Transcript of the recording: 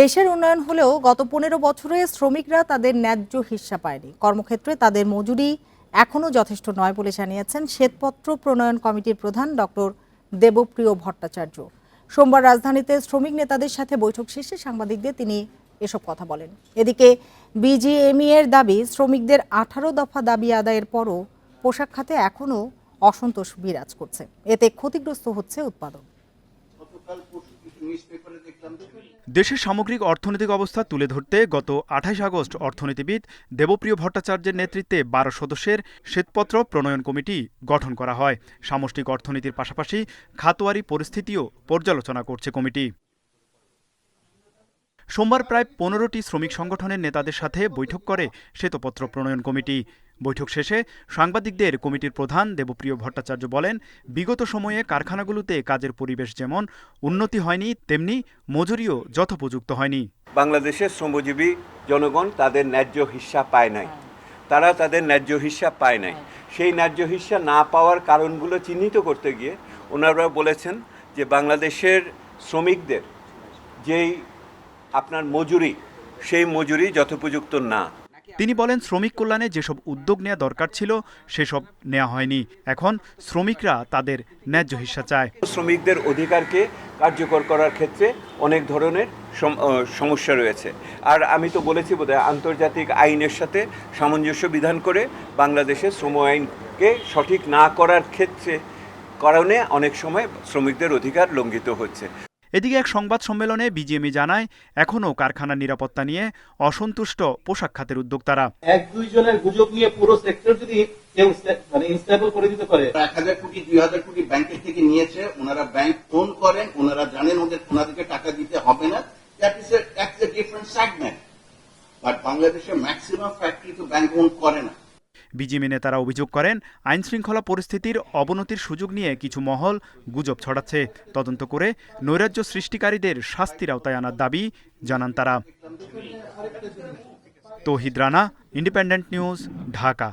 দেশের উন্নয়ন হলেও গত পনেরো বছরে শ্রমিকরা তাদের ন্যায্য হিস্সা পায়নি। কর্মক্ষেত্রে তাদের মজুরি এখনও যথেষ্ট নয় বলে জানিয়েছেন শ্বেতপত্র প্রণয়ন কমিটির প্রধান ডক্টর দেবপ্রিয় ভট্টাচার্য। সোমবার রাজধানীতে শ্রমিক নেতাদের সাথে বৈঠক শেষে সাংবাদিকদের তিনি এসব কথা বলেন। এদিকে বিজিএমই এর দাবি, শ্রমিকদের আঠারো দফা দাবি আদায়ের পরও পোশাক খাতে এখনও অসন্তোষ বিরাজ করছে। এতে ক্ষতিগ্রস্ত হচ্ছে উৎপাদন। দেশের সামগ্রিক অর্থনৈতিক অবস্থা তুলে ধরতে গত আঠাইশ আগস্ট অর্থনীতিবিদ দেবপ্রিয় ভট্টাচার্যের নেতৃত্বে বারো সদস্যের শ্বেতপত্র প্রণয়ন কমিটি গঠন করা হয়। সামষ্টিক অর্থনীতির পাশাপাশি খাতোয়ারি পরিস্থিতিও পর্যালোচনা করছে কমিটি। সোমবার প্রায় পনেরোটি শ্রমিক সংগঠনের নেতাদের সাথে বৈঠক করে শ্বেতপত্র প্রণয়ন কমিটি। বৈঠক শেষে সাংবাদিকদের কমিটির প্রধান দেবপ্রিয় ভট্টাচার্য বলেন, বিগত সময়ে কারখানাগুলোতে কাজের পরিবেশ যেমন উন্নতি হয়নি, তেমনি মজুরিও যথোপযুক্ত হয়নি। বাংলাদেশের শ্রমজীবী জনগণ তাদের ন্যায্য হিস্সা পায় নাই। তারা তাদের ন্যায্য হিস্সা পায় নাই। সেই ন্যায্য হিস্সা না পাওয়ার কারণগুলো চিহ্নিত করতে গিয়ে ওনারা বলেছেন যে বাংলাদেশের শ্রমিকদের যেই আপনার মজুরি, সেই মজুরি যথোপযুক্ত না। তিনি বলেন, শ্রমিক কল্যাণে যেসব উদ্যোগ নেওয়া দরকার ছিল, সেসব নেওয়া হয়নি। এখন শ্রমিকরা তাদের ন্যায্য হিস্সা চায়। শ্রমিকদের অধিকারকে কার্যকর করার ক্ষেত্রে অনেক ধরনের সম- সমস্যা রয়েছে। আর আমি তো বলেছি বোধহয়, আন্তর্জাতিক আইনের সাথে সামঞ্জস্য বিধান করে বাংলাদেশের শ্রম আইনকে সঠিক না করার ক্ষেত্রে কারণে অনেক সময় শ্রমিকদের অধিকার লঙ্ঘিত হচ্ছে। এদিকে এক সংবাদ সম্মেলনে বিজিএমই জানায় এখনও কারখানার নিরাপত্তা নিয়ে অসন্তুষ্ট পোশাক খাতের উদ্যোক্তারা। এক দুইজনের গুজব নিয়ে পুরো সেক্টর যদি কেউ মানে ইনস্টেবল করে দিতে পারে। এক হাজার কোটি দুই হাজার কোটি ব্যাংকের থেকে নিয়েছে ওনারা ব্যাংক ফোন করেন ওনারা জানেন ওদের ওনাদেরকে টাকা দিতে হবে না। That is that's a different segment but বাংলাদেশের ম্যাক্সিমাম ফ্যাক্টরি তো ব্যাংক ওন করে না। বিজিএমই নেতারা অভিযোগ করেন, আইনশৃঙ্খলা পরিস্থিতির অবনতির সুযোগ নিয়ে কিছু মহল গুজব ছড়াচ্ছে। তদন্ত করে নৈরাজ্য সৃষ্টিকারীদের শাস্তির আওতায় আনার দাবি জানান তারা। Touhid Rana, independent news, Dhaka.